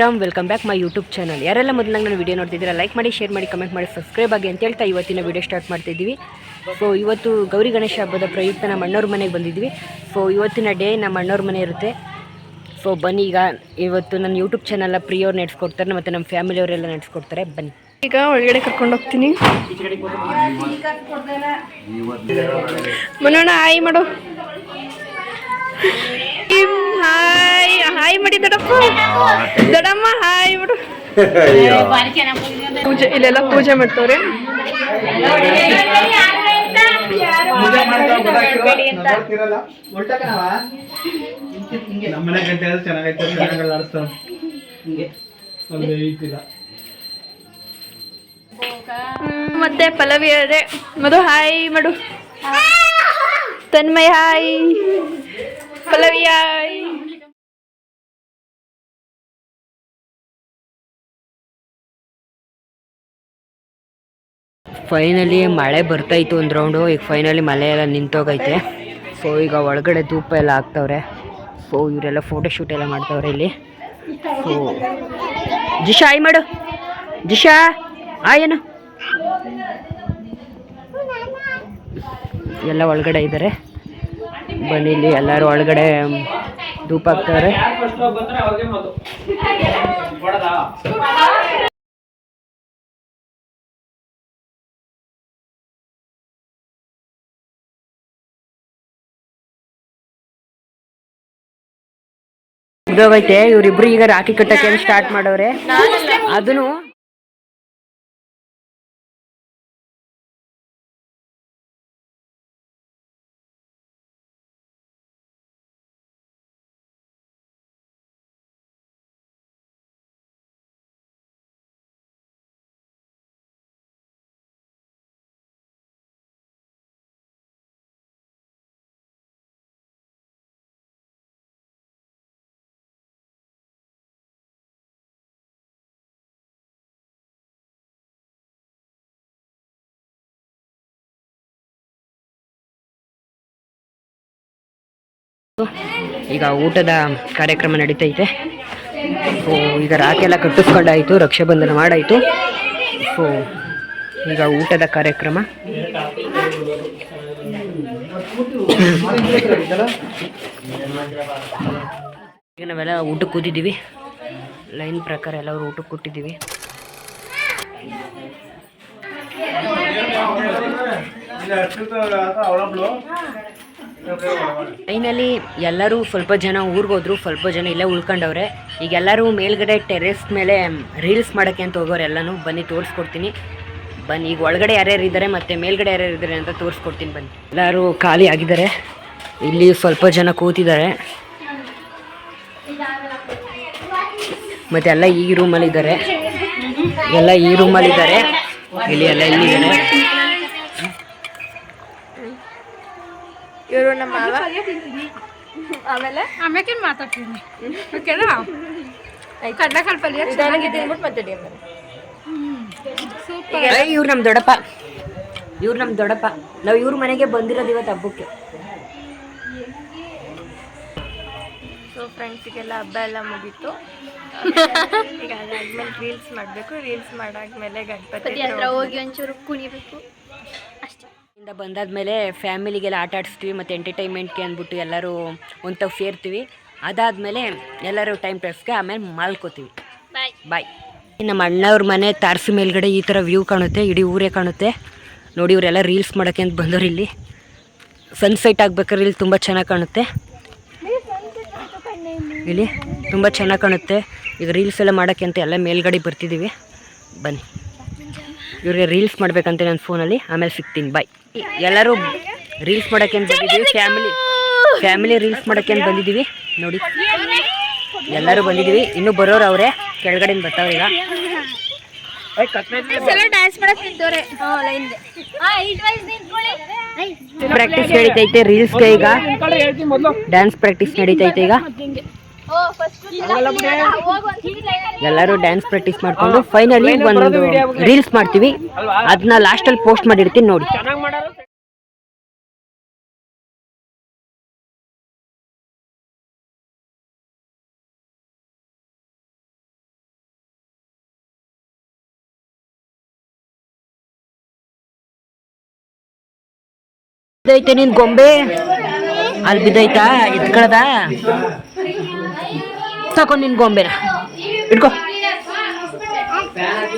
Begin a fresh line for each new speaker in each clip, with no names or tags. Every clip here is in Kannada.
Ram welcome back my YouTube channel ಯಾರೆಲ್ಲ ಮೊದಲಾಗಿ ನಾನು ವೀಡಿಯೋ ನೋಡ್ತಿದ್ದೀರಾ ಲೈಕ್ ಮಾಡಿ ಶೇರ್ ಮಾಡಿ ಕಮೆಂಟ್ ಮಾಡಿ ಸಬ್ಸ್ಕ್ರೈಬ್ ಆಗಿ ಅಂತ ಹೇಳ್ತಾ ಇವತ್ತಿನ ವಿಡಿಯೋ ಸ್ಟಾರ್ಟ್ ಮಾಡ್ತಿದ್ದೀವಿ. ಸೊ ಇವತ್ತು ಗೌರಿ ಗಣೇಶ ಹಬ್ಬದ ಪ್ರಯುಕ್ತ ನಮ್ಮ ಅಣ್ಣವ್ರ ಮನೆಗೆ ಬಂದಿದ್ವಿ ಸೊ ಇವತ್ತಿನ ಡೇ ನಮ್ಮ ಅಣ್ಣವ್ರ ಮನೆ ಇರುತ್ತೆ. ಸೊ ಬನ್ನಿ ಈಗ ಇವತ್ತು ನನ್ನ ಯೂಟ್ಯೂಬ್ ಚಾನಲ್ ಪ್ರಿಯವ್ರು ನಡೆಸ್ಕೊಡ್ತಾರೆ ಮತ್ತು ನಮ್ಮ ಫ್ಯಾಮಿಲಿಯವರೆಲ್ಲ ನಡೆಸ್ಕೊಡ್ತಾರೆ. ಬನ್ನಿ.
ಈಗ ಒಳಗಡೆ ಕರ್ಕೊಂಡು ಹೋಗ್ತೀನಿ. ಮನೋಣ ಹಾಯ್ ಮಾಡು. ಹಾಯ್ ಹಾಯ್ ಮಾಡಿ ದೊಡ್ಡಪ್ಪ. ದೊಡ್ಡಮ್ಮ ಹಾಯ್ ಬಿಡು. ಪೂಜೆ ಇಲ್ಲೆಲ್ಲ ಪೂಜೆ ಮಾಡ್ತವ್ರೆ.
ನಮ್ಮನೆ ಗಂಟೆ ಆದ್ರೆ ಚೆನ್ನಾಗೈತೆ ಚೆನ್ನಾಗಲ್ಲ ಆಡಿಸ್ತಾವ ನಮ್ಗೆ ಐತಿಲ್ಲ
ಮತ್ತೆ ಪಲ್ಲವಿ ಅದೇ. Madhu hi ಮಡು. Tanmay hi. Pallavi hi.
Finally ಮಳೆ ಬರ್ತಾಯಿತ್ತು ಒಂದು ರೌಂಡು ಈಗ ಫೈನಲಿ ಮಳೆ ಎಲ್ಲ ನಿಂತೋಗೈತೆ. ಸೊ ಈಗ ಒಳಗಡೆ ಧೂಪ ಎಲ್ಲ ಹಾಕ್ತವ್ರೆ. ಸೊ ಇವರೆಲ್ಲ ಫೋಟೋ ಶೂಟ್ ಎಲ್ಲ ಮಾಡ್ತವ್ರೆ ಇಲ್ಲಿ. ಸೊ ಜಿಶಾ ಆಯ್ ಮಾಡು. ಜಿಶಾ ಆಯೇನು ಎಲ್ಲ ಒಳಗಡೆ ಇದ್ದಾರೆ ಬನ್ನಿ ಇಲ್ಲಿ ಎಲ್ಲರೂ ಒಳಗಡೆ ಧೂಪ ಹಾಕ್ತವ್ರೆ. ಮುಗ್ದೋಗೈತೆ ಇವ್ರಿಬ್ರು ಈಗ ರಾಖಿ ಕಟ್ಟಕ್ಕೆ ಸ್ಟಾರ್ಟ್ ಮಾಡವ್ರೆ ಅದನ್ನು ಈಗ ಊಟದ ಕಾರ್ಯಕ್ರಮ ನಡೀತೈತೆ. ಸೊ ಈಗ ರಾಖಿ ಎಲ್ಲ ಕಟ್ಟಿಸ್ಕೊಂಡಾಯಿತು, ರಕ್ಷಾಬಂಧನ ಮಾಡಾಯಿತು. ಸೊ ಈಗ ಊಟದ ಕಾರ್ಯಕ್ರಮ. ಈಗ ನಾವೆಲ್ಲ ಊಟಕ್ಕೆ ಕೂತಿದ್ದೀವಿ. ಲೈನ್ ಪ್ರಕಾರ ಎಲ್ಲರೂ ಊಟಕ್ಕೆ ಕೊಟ್ಟಿದ್ದೀವಿ. ಫೈನಲಿ ಎಲ್ಲರೂ ಸ್ವಲ್ಪ ಜನ ಊರಿಗೆ ಹೋದ್ರು, ಸ್ವಲ್ಪ ಜನ ಇಲ್ಲೇ ಉಳ್ಕೊಂಡವ್ರೆ. ಈಗ ಎಲ್ಲರೂ ಮೇಲ್ಗಡೆ ಟೆರೆಸ್ ಮೇಲೆ ರೀಲ್ಸ್ ಮಾಡೋಕ್ಕೆ ಅಂತ ಹೋಗೋರು ಎಲ್ಲನೂ ಬನ್ನಿ, ತೋರಿಸ್ಕೊಡ್ತೀನಿ. ಬನ್ನಿ, ಈಗ ಒಳಗಡೆ ಯಾರ್ಯಾರು ಇದ್ದಾರೆ ಮತ್ತು ಮೇಲ್ಗಡೆ ಯಾರ್ಯಾರು ಇದ್ದಾರೆ ಅಂತ ತೋರಿಸ್ಕೊಡ್ತೀನಿ ಬನ್ನಿ. ಎಲ್ಲರೂ ಖಾಲಿ ಆಗಿದ್ದಾರೆ. ಇಲ್ಲಿ ಸ್ವಲ್ಪ ಜನ ಕೂತಿದ್ದಾರೆ. ಮತ್ತು ಎಲ್ಲ ಈ ರೂಮಲ್ಲಿ ಇದ್ದಾರೆ ಎಲ್ಲ ಈ ರೂಮಲ್ಲಿ ಇದ್ದಾರೆ ಇಲ್ಲಿ ಎಲ್ಲ ಇಲ್ಲಿದ್ದಾರೆ
ಇವರು ನಮ್ಮ ಮಾವ. ಆಮೇಲೆ?
ಮಾತಾಡ್ತೀನಿ. ಓಕೆನಾ? ಕಡ್ಲೆಕಾಳು ಪಲ್ಯ
ಇವ್ರು ನಮ್ಮ ದೊಡ್ಡಪ್ಪ. ಇವ್ರು ನಮ್ಮ ದೊಡ್ಡಪ್ಪ. ನಾವು ಇವ್ರ ಮನೆಗೆ ಬಂದಿರೋದು ಇವತ್ತು ಹಬ್ಬಕ್ಕೆ.
ಸೊ ಫ್ರೆಂಡ್ಸಿಗೆಲ್ಲ ಹಬ್ಬ ಎಲ್ಲ ಮುಗೀತು. ಈಗ ಅದಾದ್ಮೇಲೆ ರೀಲ್ಸ್ ಮಾಡಬೇಕು. ರೀಲ್ಸ್ ಮಾಡಾದ್ಮೇಲೆ ಗಣಪತಿ ಹತ್ರ ಹೋಗಿ ಒಂಚೂರು ಕುಣಿಬೇಕು.
ಇಂದ ಬಂದಾದಮೇಲೆ ಫ್ಯಾಮಿಲಿಗೆಲ್ಲ ಆಟ ಆಡಿಸ್ತೀವಿ ಮತ್ತು ಎಂಟರ್ಟೈನ್ಮೆಂಟ್ಗೆ ಅಂದ್ಬಿಟ್ಟು ಎಲ್ಲರೂ ಒಂತಾಗ ಸೇರ್ತೀವಿ. ಅದಾದಮೇಲೆ ಎಲ್ಲರೂ ಟೈಮ್ ಪಾಸ್ಗೆ ಆಮೇಲೆ ಮಾಲ್ಕೋತೀವಿ.
ಬಾಯ್
ಬಾಯ್ ನಮ್ಮ ಅಣ್ಣವ್ರ ಮನೆ ತಾರಸಿ ಮೇಲ್ಗಡೆ ಈ ಥರ ವ್ಯೂ ಕಾಣುತ್ತೆ ಇಡೀ ಊರೇ ಕಾಣುತ್ತೆ. ನೋಡಿ ಇವರೆಲ್ಲ ರೀಲ್ಸ್ ಮಾಡೋಕ್ಕೆ ಅಂತ ಬಂದವ್ರು ಇಲ್ಲಿ. ಸನ್ಸೆಟ್ ಆಗ್ಬೇಕಾದ್ರೆ ಇಲ್ಲಿ ತುಂಬ ಚೆನ್ನಾಗಿ ಕಾಣುತ್ತೆ. ಇಲ್ಲಿ ತುಂಬ ಚೆನ್ನಾಗಿ ಕಾಣುತ್ತೆ. ಈಗ ರೀಲ್ಸ್ ಎಲ್ಲ ಮಾಡೋಕ್ಕೆ ಅಂತ ಎಲ್ಲ ಮೇಲ್ಗಡೆ ಬರ್ತಿದ್ದೀವಿ ಬನ್ನಿ. ಇವ್ರಿಗೆ ರೀಲ್ಸ್ ಮಾಡ್ಬೇಕಂತ ನನ್ನ ಫೋನಲ್ಲಿ ಆಮೇಲೆ ಸಿಗ್ತೀನಿ. ಬಾಯ್ ಎಲ್ಲರೂ ರೀಲ್ಸ್ ಮಾಡೋಕೆ ಅಂತ ಬಂದಿದ್ದೀವಿ. ಫ್ಯಾಮಿಲಿ ಫ್ಯಾಮಿಲಿ ರೀಲ್ಸ್ ಮಾಡೋಕೆ ಅಂತ ಬಂದಿದ್ದೀವಿ. ನೋಡಿ. ಎಲ್ಲರೂ ಬಂದಿದ್ದೀವಿ. ಇನ್ನೂ ಬರೋರು ಅವರೇ. ಕೆಳಗಡೆ ಬರ್ತಾವ್ರೆ ಈಗ.
ಡ್ಯಾನ್ಸ್ ಮಾಡಕ್ ನಿಂತವ್ರೆ. ಲೈನ್
ಪ್ರಾಕ್ಟೀಸ್ ನಡೀತೈತೆ ರೀಲ್ಸ್ಗೆ ಈಗ. ಡ್ಯಾನ್ಸ್ ಪ್ರಾಕ್ಟೀಸ್ ನಡೀತೈತೆ ಈಗ. ಎಲ್ಲರೂ ಡ್ಯಾನ್ಸ್ ಪ್ರಾಕ್ಟೀಸ್ ಮಾಡ್ಕೊಂಡು ಫೈನಲಿ ಒಂದು ರೀಲ್ಸ್ ಮಾಡ್ತೀವಿ. ಅದನ್ನ ಲಾಸ್ಟಲ್ಲಿ ಪೋಸ್ಟ್ ಮಾಡಿರ್ತೀನಿ ನೋಡಿ. ಐತೆ ನಿನ್ ಗೊಂಬೆ. ಅಲ್ಲಿ ಬಿದ್ದೈತಾ ಎತ್ಕಳದ ತಗೊಂಡು ನಿನ್ ಗೊಂಬೆನ. ಇಟ್ಕೋ.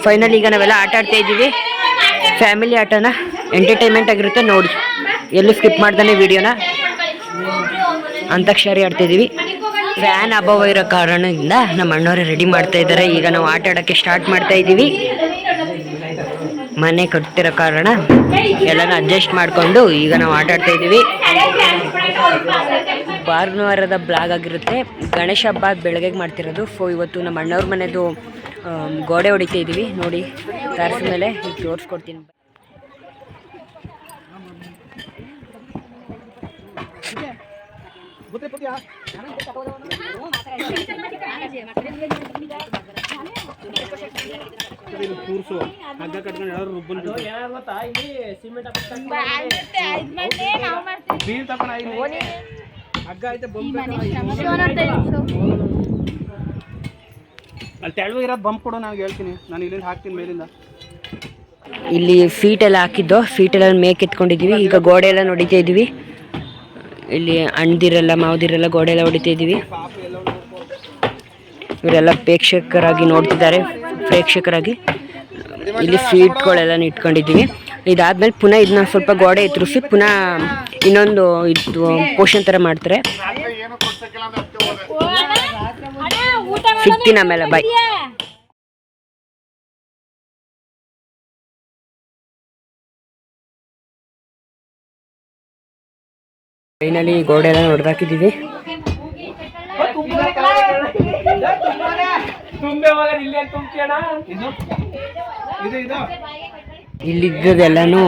ಫೈನಲ್ ಈಗ ನಾವೆಲ್ಲ ಆಟ ಆಡ್ತಾ ಇದ್ದೀವಿ. ಫ್ಯಾಮಿಲಿ ಆಟನ ಎಂಟರ್ಟೈನ್ಮೆಂಟ್ ಆಗಿರುತ್ತೆ ನೋಡಿ. ಎಲ್ಲೂ ಸ್ಕಿಪ್ ಮಾಡ್ತಾನೆ ವಿಡಿಯೋನ ಅಂತಾಕ್ಷರಿ ಆಡ್ತಾ ಇದೀವಿ ಫ್ಯಾನ್ ಅಭಾವ ಇರೋ ಕಾರಣದಿಂದ ನಮ್ಮ ಅಣ್ಣವ್ರೆ ರೆಡಿ ಮಾಡ್ತಾ ಇದ್ದಾರೆ. ಈಗ ನಾವು ಆಟ ಆಡೋಕ್ಕೆ ಸ್ಟಾರ್ಟ್ ಮಾಡ್ತಾ ಇದ್ದೀವಿ. ಮನೆ ಕಟ್ತಿರೋ ಕಾರಣ ಎಲ್ಲನೂ ಅಡ್ಜಸ್ಟ್ ಮಾಡಿಕೊಂಡು ಈಗ ನಾವು ಆಟ ಆಡ್ತಾ ಇದ್ದೀವಿ. ಭಾನುವಾರದ ಬ್ಲಾಗ್ ಆಗಿರುತ್ತೆ. ಗಣೇಶ ಹಬ್ಬ ಬೆಳಗ್ಗೆ ಮಾಡ್ತಿರೋದು. ಸೊ ಇವತ್ತು ನಮ್ಮ ಅಣ್ಣವ್ರ ಮನೆಯದು ಗೋಡೆ ಹೊಡಿತಾ ಇದ್ದೀವಿ ನೋಡಿ ತರಿಸಿದ ಮೇಲೆ ಈಗ ತೋರಿಸ್ಕೊಡ್ತೀನಿ.
ಕೂರ್ಸು ಹಗ್ಗ ಕಟ್ಕೊಂಡು ಎಲ್ಲರೂ ರುಬ್ಬನ್ ಗೊತ್ತಾ ಇಲ್ಲಿ ಸಿಮೆಂಟ್ ತಕೊಂಡ ಅಲ್ಲಿ ತೆಳುವ ಇರೋದು ಬಂಪ್ ಕೊಡು ನಾನು ಹೇಳ್ತೀನಿ. ನಾನು ಇಲ್ಲಿಂದ ಹಾಕ್ತೀನಿ ಮೇಲಿಂದ.
ಇಲ್ಲಿ ಫೀಟ್ ಎಲ್ಲ ಹಾಕಿದ್ದು. ಫೀಟ್ ಎಲ್ಲ ಮೇಕ್ ಎತ್ಕೊಂಡಿದ್ದೀವಿ ಈಗ ಗೋಡೆ ಎಲ್ಲ ನೋಡಿತಾ ಇದ್ದೀವಿ ಇಲ್ಲಿ ಅಣ್ದಿರೆಲ್ಲ ಮಾವದಿರೆಲ್ಲ ಗೋಡೆ ಎಲ್ಲ ಹೊಡಿತಾ ಇದ್ದೀವಿ ಇವರೆಲ್ಲ ಪ್ರೇಕ್ಷಕರಾಗಿ ನೋಡ್ತಿದ್ದಾರೆ. ಪ್ರೇಕ್ಷಕರಾಗಿ. ಇಲ್ಲಿ ಫೀಟ್ಗಳೆಲ್ಲ ಇಟ್ಕೊಂಡಿದ್ದೀವಿ ಇದಾದ್ಮೇಲೆ ಪುನಃ ಇದನ್ನ ಸ್ವಲ್ಪ ಗೋಡೆ ಎತ್ತರಿಸಿ ಪುನಃ ಇನ್ನೊಂದು ಇದು ಪೋಷನ್ ಥರ ಮಾಡ್ತಾರೆ. ಸಿಗ್ತೀನಿ ಆಮೇಲೆ ಬಾಯ್ ಫೈನಲಿ ಗೋಡೆ ಎಲ್ಲ ಹೊಡೆದಾಕಿದ್ದೀವಿ
ಇದು.
ಇಲ್ಲಿದ್ದದೆಲ್ಲನೂ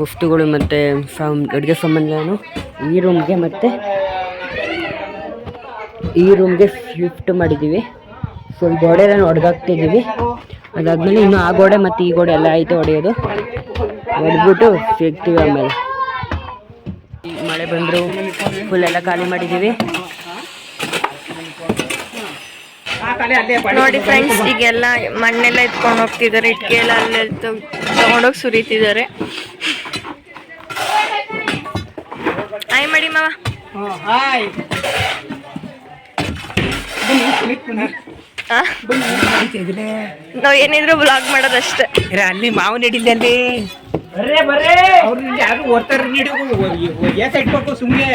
ವಸ್ತುಗಳು ಮತ್ತು ಸಾಮ್, ಅಡುಗೆ ಸಾಮಾನು ಈ ರೂಮ್ಗೆ ಮತ್ತು ಈ ರೂಮ್ಗೆ ಶಿಫ್ಟ್ ಮಾಡಿದ್ದೀವಿ. ಸೊ ಈ ಗೋಡೆ ಎಲ್ಲ ಹೊಡೆದಾಕ್ತಿದ್ದೀವಿ ಅದಾದ್ಮೇಲೆ ಇನ್ನು ಆ ಗೋಡೆ ಮತ್ತು ಈ ಗೋಡೆ ಎಲ್ಲ ಐತೆ ಹೊಡೆಯೋದು ಹೊಡೆದ್ಬಿಟ್ಟು ಸಿಗ್ತೀವಿ ಆಮೇಲೆ. ಮಳೆ ಬಂದರು ಫುಲ್ ಎಲ್ಲ ಖಾಲಿ ಮಾಡಿದ್ದೀವಿ
ಆ ಕಲೆ ಅಲ್ಲೇ
ನೋಡಿ ಫ್ರೆಂಡ್ಸ್ ಈಗೆಲ್ಲ ಮಣ್ಣೆಲ್ಲ ಎತ್ಕೊಂಡು ಹೋಗ್ತಿದ್ದಾರೆ ಇಟ್ಕೆ ಎಲ್ಲ ಅಲ್ಲೇ ತಗೊಂಡೋಗಿ ಸುರಿತಿದ್ದಾರೆ. ಆಯ್ ಮಾಡಿ ಮಾವ? ನಾವ್ ಏನಿದ್ರು ಬ್ಲಾಗ್ ಮಾಡೋದಷ್ಟೇ.
ಅಲ್ಲಿ ಮಾವು ನಡಿಲ್ಲ ಅಲ್ಲಿ. ಬರ್ರೇ ಬರ್ರೇ. ಅವ್ರು ಯಾರು ಓದ್ತಾರ ನೀಡು ಸುಮ್ಮನೆ